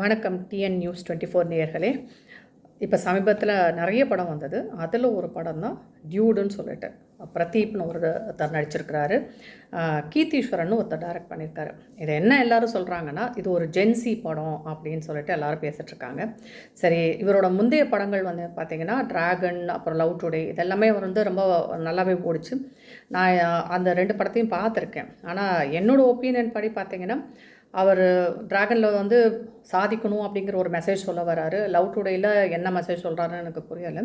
வணக்கம் TN news twenty four நேயர்களே. இப்போ சமீபத்தில் நிறைய படம் வந்தது. அதில் ஒரு படம் தான் டியூடுன்னு சொல்லிட்டு. பிரதீப்னு ஒரு ஒருத்தர் நடிச்சிருக்கிறாரு. கீர்த்தீஸ்வரன் ஒருத்தர் டைரக்ட் பண்ணியிருக்காரு. இதை என்ன எல்லாரும் சொல்கிறாங்கன்னா இது ஒரு ஜென்சி படம் அப்படின்னு சொல்லிட்டு எல்லாரும் பேசிகிட்ருக்காங்க சரி இவரோட முந்தைய படங்கள் வந்து பார்த்திங்கன்னா டிராகன் அப்புறம் லவ் டுடே இதெல்லாமே வந்து ரொம்ப நல்லாவே ஓடிச்சு. நான் அந்த ரெண்டு படத்தையும் பார்த்துருக்கேன். ஆனால் என்னோடய ஒப்பீனியன் படி பார்த்திங்கன்னா அவர் டிராகனில் வந்து சாதிக்கணும் அப்படிங்கிற ஒரு மெசேஜ் சொல்ல வராரு. லவ் டுடேயில் என்ன மெசேஜ் சொல்கிறாருன்னு எனக்கு புரியலை.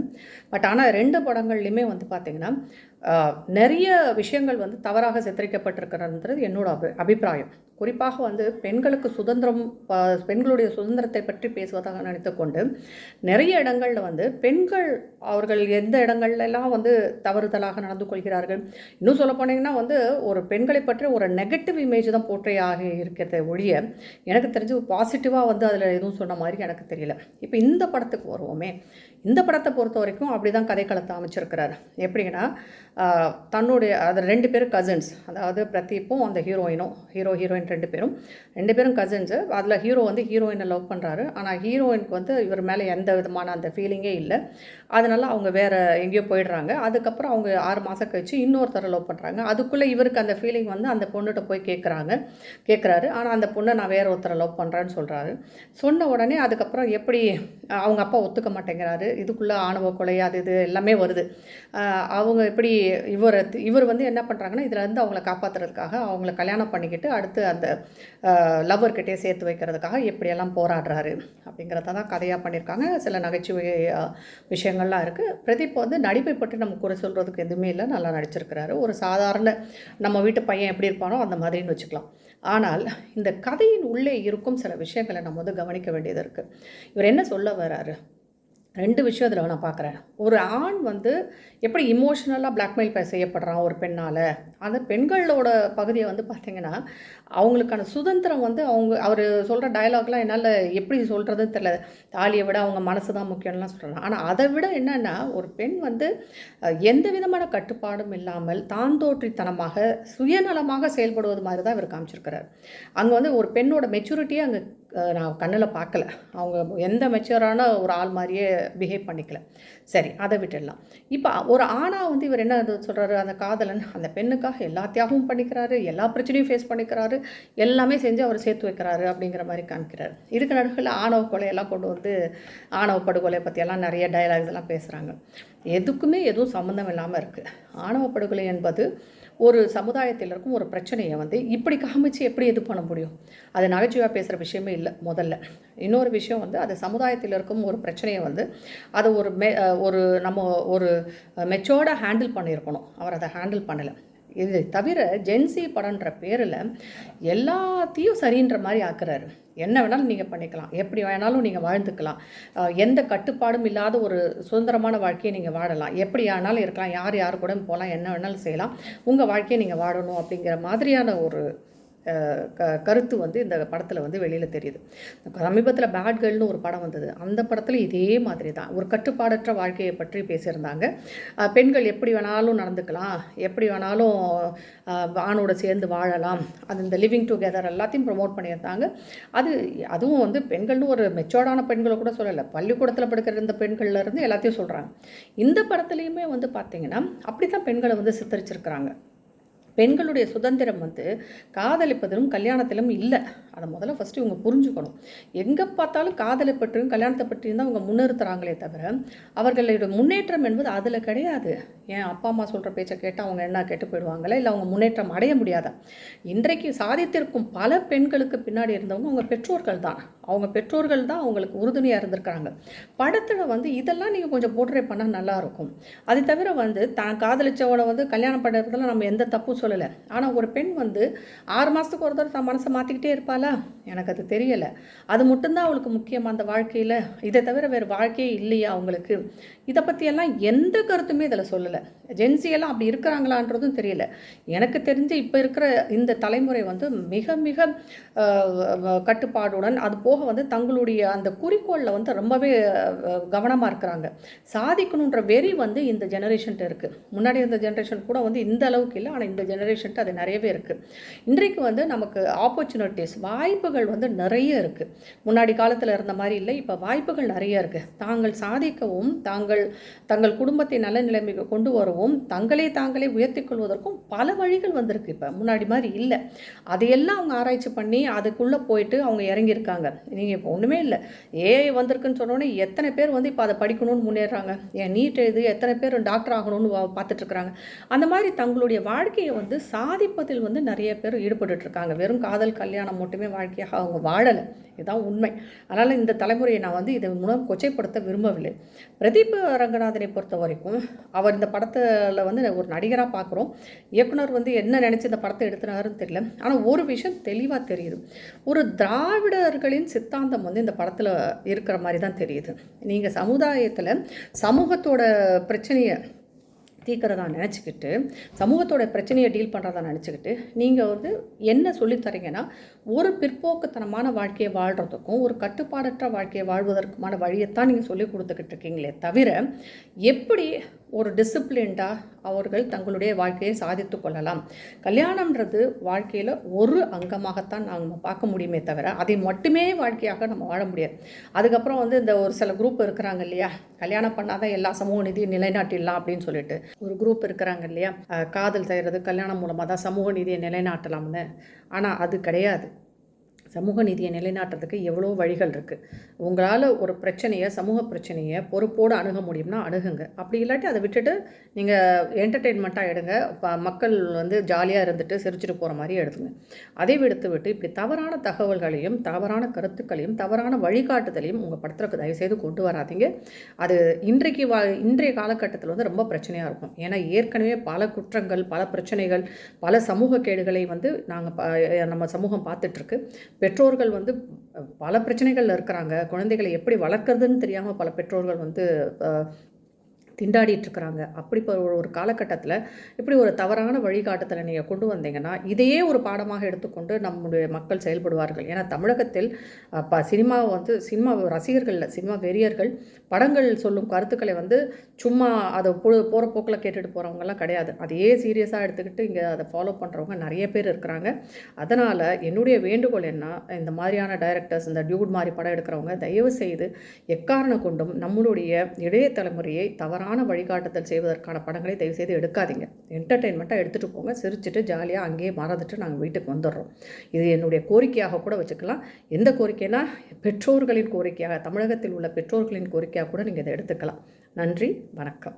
பட் ஆனால் ரெண்டு படங்கள்லையுமே வந்து பார்த்திங்கன்னா நிறைய விஷயங்கள் வந்து தவறாக சித்தரிக்கப்பட்டிருக்கிறன்றது என்னோட அபி அபிப்பிராயம். குறிப்பாக வந்து பெண்களுக்கு சுதந்திரம் பெண்களுடைய சுதந்திரத்தை பற்றி பேசுவதாக நினைத்துக்கொண்டு நிறைய இடங்களில் வந்து பெண்கள் அவர்கள் எந்த இடங்கள்லாம் வந்து தவறுதலாக நடந்து கொள்கிறார்கள். இன்னும் சொல்ல போனீங்கன்னா வந்து ஒரு பெண்களை பற்றி ஒரு நெகட்டிவ் இமேஜ் தான் போற்றையாக இருக்கிறத ஒழிய எனக்கு தெரிஞ்சு பாசிட்டிவாக வந்து அதில் எதுவும் சொன்ன மாதிரி எனக்கு தெரியல. இப்போ இந்த படத்துக்கு வருவோமே. இந்த படத்தை பொறுத்த வரைக்கும் அப்படி தான் கதைக்களத்தை அமைச்சிருக்கிறார். எப்படின்னா தன்னுடைய அது ரெண்டு பேரும் கசின்ஸ் அதாவது பிரதீப்பும் அந்த ஹீரோயினும் ஹீரோ ஹீரோயின் ரெண்டு பேரும். ரெண்டு பேரும் கசின்ஸு அதில் ஹீரோ வந்து ஹீரோயினை லவ் பண்ணுறாரு ஆனால் ஹீரோயினுக்கு வந்து இவர் மேலே எந்த விதமான அந்த ஃபீலிங்கே இல்லை. அதனால் அவங்க வேற எங்கேயோ போயிடுறாங்க. அதுக்கப்புறம் அவங்க ஆறு மாதம் கழிச்சு இன்னொருத்தரை லவ் பண்ணுறாங்க அதுக்குள்ளே இவருக்கு அந்த ஃபீலிங் வந்து அந்த பொண்ணுகிட்ட போய் கேட்குறாங்க கேட்குறாரு ஆனால் அந்த பொண்ணை நான் வேறு ஒருத்தரை லவ் பண்ணுறேன்னு சொல்கிறாரு சொன்ன உடனே அதுக்கப்புறம் எப்படி அவங்க அப்பா ஒத்துக்க மாட்டேங்கிறாரு. இதுக்குள்ளே ஆணவ கொலை அது இது எல்லாமே வருது. அவங்க எப்படி இவர் இவர் வந்து என்ன பண்ணுறாங்கன்னா இதில் இருந்து அவங்கள காப்பாற்றுறதுக்காக அவங்கள கல்யாணம் பண்ணிக்கிட்டு அடுத்து அந்த லவ்வர்கிட்டே சேர்த்து வைக்கிறதுக்காக எப்படியெல்லாம் போராடுறாரு அப்படிங்கிறத தான் கதையாக பண்ணியிருக்காங்க. சில நகைச்சுவை விஷயங்கள்லாம் இருக்குது பிரதீப் வந்து நடிப்பை பற்றி நம்ம குறை சொல்கிறதுக்கு எதுவுமே இல்லை. நல்லா நடிச்சிருக்கிறாரு. ஒரு சாதாரண நம்ம வீட்டு பையன் எப்படி இருப்பானோ அந்த மாதிரின்னு வச்சுக்கலாம். ஆனால் இந்த கதையின் உள்ளே இருக்கும் சில விஷயங்களை நம்ம வந்து கவனிக்க வேண்டியது இருக்குது இவர் என்ன சொல்ல வர்றாரு? ரெண்டு விஷயம் அதில் நான் பார்க்குறேன் ஒரு ஆண் வந்து எப்படி இமோஷ்னலாக பிளாக்மெயில் செய்யப்படுறான் ஒரு பெண்ணால்? அந்த பெண்களோட பகுதியை வந்து பார்த்திங்கன்னா அவங்களுக்கான சுதந்திரம் வந்து அவங்க அவர் சொல்கிற டயலாக்லாம் என்னால் எப்படி சொல்கிறதுன்னு தெரியல. தாலியை விட அவங்க மனசு தான் முக்கியம்லாம் சொல்கிறாங்க ஆனால் அதை விட என்னென்னா ஒரு பெண் வந்து எந்த விதமான கட்டுப்பாடும் இல்லாமல் தான் தோற்றித்தனமாக சுயநலமாக செயல்படுவது மாதிரி தான் இவர் காமிச்சிருக்கிறார். அங்கே வந்து ஒரு பெண்ணோட மெச்சூரிட்டியே அங்கே நான் கண்ணில் பார்க்கல அவங்க எந்த மெச்சூரான ஒரு ஆள் மாதிரியே பிஹேவ் பண்ணிக்கல. சரி அதை விட்டுடலாம். இப்போ ஒரு ஆணா வந்து இவர் என்ன சொல்கிறாரு அந்த காதலன் அந்த பெண்ணுக்கு பெண்ணுக்காக எல்லா தியாகமும் பண்ணிக்கிறாரு எல்லா பிரச்சனையும் ஃபேஸ் பண்ணிக்கிறாரு எல்லாமே செஞ்சு அவர் சேர்த்து வைக்கிறாரு அப்படிங்கிற மாதிரி காமிக்கிறார். இதுக்கு நடுவில் ஆணவ கொலையெல்லாம் கொண்டு வந்து ஆணவ படுகொலை பற்றியெல்லாம் நிறைய டயலாக்ஸ் எல்லாம் பேசுகிறாங்க எதுக்குமே எதுவும் சம்மந்தம் இல்லாமல் இருக்குது ஆணவ படுகொலை என்பது ஒரு சமுதாயத்தில் இருக்கும் ஒரு பிரச்சனையை வந்து இப்படி காமிச்சு எப்படி இது பண்ண முடியும்? அது நகைச்சுவையாக பேசுகிற விஷயமே இல்லை முதல்ல. இன்னொரு விஷயம் வந்து அது சமுதாயத்தில் இருக்கும் ஒரு பிரச்சனையை வந்து அதை ஒரு மெ ஒரு நம்ம ஒரு மெச்சோர்டாக ஹேண்டில் பண்ணியிருக்கணும். அவர் அதை ஹேண்டில் பண்ணலை. இது தவிர ஜென்சி படன்ற பேரில் எல்லாத்தையும் சரின்ற மாதிரி ஆக்குறாரு. என்ன வேணாலும் நீங்கள் பண்ணிக்கலாம். எப்படி வேணாலும் நீங்கள் வாழ்ந்துக்கலாம். எந்த கட்டுப்பாடும் இல்லாத ஒரு சுதந்திரமான வாழ்க்கையை நீங்கள் வாழலாம். எப்படி ஆனாலும் இருக்கலாம். யார் யார் கூட போகலாம். என்ன வேணாலும் செய்யலாம். உங்கள் வாழ்க்கையை நீங்கள் வாழணும் அப்படிங்கிற மாதிரியான ஒரு க கருத்து வந்து இந்த படத்தில் வந்து வெளியில் தெரியுது. சமீபத்தில் பேட் கேர்ள்னு ஒரு படம் வந்தது. அந்த படத்தில் இதே மாதிரி தான் ஒரு கட்டுப்பாடற்ற வாழ்க்கையை பற்றி பேசியிருந்தாங்க. பெண்கள் எப்படி வேணாலும் நடந்துக்கலாம். எப்படி வேணாலும் ஆணோட சேர்ந்து வாழலாம். அது இந்த லிவிங் டுகெதர் எல்லாத்தையும் ப்ரொமோட் பண்ணியிருந்தாங்க. அது அதுவும் வந்து பெண்கள்னு ஒரு மெச்சோர்டான பெண்களை கூட சொல்லலை. பள்ளிக்கூடத்தில் படிக்கிற இந்த பெண்கள்ல இருந்து எல்லாத்தையும் சொல்கிறாங்க இந்த படத்துலையுமே வந்து பார்த்திங்கன்னா அப்படி தான் பெண்களை வந்து சித்தரிச்சிருக்கிறாங்க. பெண்களுடைய சுதந்திரம் வந்து காதலிப்பதிலும் கல்யாணத்திலும் இல்லை. அதை முதல்ல ஃபஸ்ட்டு இவங்க புரிஞ்சுக்கணும். எங்கே பார்த்தாலும் காதலை பற்றியும் கல்யாணத்தை பற்றியும் தான் அவங்க முன்னிறுத்துறாங்களே தவிர அவர்களுடைய முன்னேற்றம் என்பது அதில் கிடையாது. ஏன் அப்பா அம்மா சொல்கிற பேச்சை கேட்டால் அவங்க என்ன கெட்டு போயிடுவாங்களா? இல்லை அவங்க முன்னேற்றம் அடைய முடியாதா? இன்றைக்கு சாதித்திருக்கும் பல பெண்களுக்கு பின்னாடி இருந்தவங்க அவங்க பெற்றோர்கள் தான் அவங்க பெற்றோர்கள் தான் அவங்களுக்கு உறுதுணையாக இருந்திருக்காங்க படத்தில் வந்து இதெல்லாம் நீங்கள் கொஞ்சம் போர்ட்ரே பண்ணால் நல்லாயிருக்கும் அது தவிர வந்து தான் காதலிச்சவளை வந்து கல்யாணம் பண்ணுறதுல நம்ம எந்த தப்பும் சொல்லலை. ஆனால் ஒரு பெண் வந்து ஆறு மாதத்துக்கு ஒரு தடவை தான் மனசை மாற்றிக்கிட்டே இருப்பாளா? எனக்கு அது தெரியலை. அது மட்டும்தான் அவளுக்கு முக்கியம் அந்த வாழ்க்கையில். இதை தவிர வேறு வாழ்க்கையே இல்லையா அவங்களுக்கு? இதை பற்றியெல்லாம் எந்த கருத்துமே இதில் சொல்லலை. ஜென்சியெல்லாம் அப்படி இருக்கிறாங்களான்றதும் தெரியல. எனக்கு தெரிஞ்சு இப்போ இருக்கிற இந்த தலைமுறை வந்து மிக மிக கட்டுப்பாடுடன் அது போக போக வந்து தங்களுடைய அந்த குறிக்கோளில் வந்து ரொம்பவே கவனமாக இருக்கிறாங்க. சாதிக்கணுன்ற வெறி வந்து இந்த ஜெனரேஷன்ட்டு இருக்குது முன்னாடி இருந்த ஜென்ரேஷன் கூட வந்து இந்த அளவுக்கு இல்லை ஆனால் இந்த ஜெனரேஷன்ட்டு அது நிறையவே இருக்குது இன்றைக்கு வந்து நமக்கு ஆப்பர்ச்சுனிட்டிஸ் வாய்ப்புகள் வந்து நிறைய இருக்குது முன்னாடி காலத்தில் இருந்த மாதிரி இல்லை இப்போ வாய்ப்புகள் நிறைய இருக்குது தாங்கள் சாதிக்கவும் தாங்கள் தங்கள் குடும்பத்தை நல்ல நிலைமைக்கு கொண்டு வரவும் தங்களே தாங்களே உயர்த்தி கொள்வதற்கும் பல வழிகள் வந்திருக்கு இப்போ. முன்னாடி மாதிரி இல்லை. அதையெல்லாம் அவங்க ஆராய்ச்சி பண்ணி அதுக்குள்ளே போயிட்டு அவங்க இறங்கியிருக்காங்க. நீங்கள் இப்போ ஒன்றுமே இல்லை. ஏஐ வந்திருக்குன்னு சொன்னோன்னே எத்தனை பேர் வந்து இப்போ அதை படிக்கணும்னு முன்னேறாங்க. ஏன் நீட் எழுது எத்தனை பேர் டாக்டர் ஆகணும்னு பார்த்துட்ருக்குறாங்க அந்த மாதிரி தங்களுடைய வாழ்க்கையை வந்து சாதிப்பதில் வந்து நிறைய பேர் ஈடுபட்டுட்ருக்காங்க வெறும் காதல் கல்யாணம் மட்டுமே வாழ்க்கையாக அவங்க வாழலை. இதுதான் உண்மை. அதனால் இந்த தலைமுறையை நான் வந்து இதன் மூலம் கொச்சைப்படுத்த விரும்பவில்லை. பிரதீப் ரங்கநாதனை பொறுத்த வரைக்கும் அவர் இந்த படத்தில் வந்து ஒரு நடிகராக பார்க்குறோம் இயக்குனர் வந்து என்ன நினச்சி இந்த படத்தை எடுத்துனாருன்னு தெரியல. ஆனால் ஒரு விஷயம் தெளிவாக தெரியுது. ஒரு திராவிடர்களின் சித்தாந்தம் வந்து இந்த படத்தில் இருக்கிற மாதிரி தான் தெரியுது. நீங்கள் சமுதாயத்தில் சமூகத்தோட பிரச்சனையை தீக்கிறதா நினச்சிக்கிட்டு சமூகத்தோட பிரச்சனையை டீல் பண்ணுறதா நினச்சிக்கிட்டு நீங்கள் வந்து என்ன சொல்லித்தரீங்கன்னா ஒரு பிற்போக்குத்தனமான வாழ்க்கையை வாழ்கிறதுக்கும் ஒரு கட்டுப்பாடற்ற வாழ்க்கையை வாழ்வதற்குமான வழியைத்தான் நீங்கள் சொல்லி கொடுத்துக்கிட்டு இருக்கீங்களே தவிர எப்படி ஒரு டிசிப்ளின்டாக அவர்கள் தங்களுடைய வாழ்க்கையை சாதித்து கொள்ளலாம். கல்யாணம்ன்றது வாழ்க்கையில் ஒரு அங்கமாகத்தான் நாங்கள் பார்க்க முடியுமே தவிர அதை மட்டுமே வாழ்க்கையாக நம்ம வாழ முடியாது. அதுக்கப்புறம் வந்து இந்த ஒரு சில குரூப் இருக்கிறாங்க இல்லையா? கல்யாணம் பண்ணாதான் எல்லா சமூக நிதியும் நிலைநாட்டிடலாம் அப்படின்னு சொல்லிட்டு ஒரு குரூப் இருக்கிறாங்க இல்லையா? காதல் செய்கிறது கல்யாணம் மூலமாக தான் சமூக நிதியை நிலைநாட்டலாம்னு. ஆனால் அது கிடையாது. சமூக நீதியை நிலைநாட்டுறதுக்கு எவ்வளோ வழிகள் இருக்குது உங்களால் ஒரு பிரச்சனையை சமூக பிரச்சனையை பொறுப்போடு அணுக முடியும்னா அணுகுங்க. அப்படி இல்லாட்டி அதை விட்டுட்டு நீங்கள் என்டர்டெயின்மெண்ட்டாக எடுங்க. மக்கள் வந்து ஜாலியாக இருந்துட்டு சிரிச்சுட்டு போகிற மாதிரி எடுத்துங்க. அதை விடுத்து விட்டு இப்படி தவறான தகவல்களையும் தவறான கருத்துக்களையும் தவறான வழிகாட்டுதலையும் உங்கள் படத்திற்கு தயவுசெய்து கொண்டு வராதிங்க. அது இன்றைக்கு வா இன்றைய காலகட்டத்தில் வந்து ரொம்ப பிரச்சனையாக இருக்கும். ஏன்னா ஏற்கனவே பல குற்றங்கள் பல பிரச்சனைகள் பல சமூக கேடுகளை வந்து நாங்கள் நம்ம சமூகம் பார்த்துட்ருக்கு பெற்றோர்கள் வந்து பல பிரச்சனைகளில் இருக்கிறாங்க. குழந்தைகளை எப்படி வளர்க்குறதுன்னு தெரியாமல் பல பெற்றோர்கள் வந்து திண்டாடிட்டுருக்குறாங்க. அப்படி இப்போ ஒரு காலகட்டத்தில் இப்படி ஒரு தவறான வழிகாட்டுதலை நீங்கள் கொண்டு வந்தீங்கன்னா இதையே ஒரு பாடமாக எடுத்துக்கொண்டு நம்முடைய மக்கள் செயல்படுவார்கள். ஏன்னா தமிழகத்தில் ப சினிமா வந்து சினிமா ரசிகர்கள் சினிமா வெறியர்கள் படங்கள் சொல்லும் கருத்துக்களை வந்து சும்மா அதை போ போகிற போக்கில் கேட்டுட்டு போகிறவங்கலாம் கிடையாது. அதையே சீரியஸாக எடுத்துக்கிட்டு இங்கே அதை ஃபாலோ பண்ணுறவங்க நிறைய பேர் இருக்கிறாங்க. அதனால் என்னுடைய வேண்டுகோள் என்ன இந்த மாதிரியான டைரக்டர்ஸ் இந்த டியூட் மாதிரி படம் எடுக்கிறவங்க தயவு செய்து எக்காரணம் கொண்டும் நம்மளுடைய இளைய தலைமுறையை தவறான தவறான வழிகாட்டுதல் செய்வதற்கான படங்களை தயவுசெய்து எடுக்காதீங்க. என்டர்டெயின்மெண்ட்டாக எடுத்துகிட்டு போங்க. சிரிச்சுட்டு ஜாலியாக அங்கேயே மறந்துட்டு நாங்கள் வீட்டுக்கு வந்துடுறோம். இது என்னுடைய கோரிக்கையாக கூட வச்சுக்கலாம். எந்த கோரிக்கைனா பெற்றோர்களின் கோரிக்கையாக தமிழகத்தில் உள்ள பெற்றோர்களின் கோரிக்கையாக கூட நீங்கள் இதை எடுத்துக்கலாம். நன்றி வணக்கம்.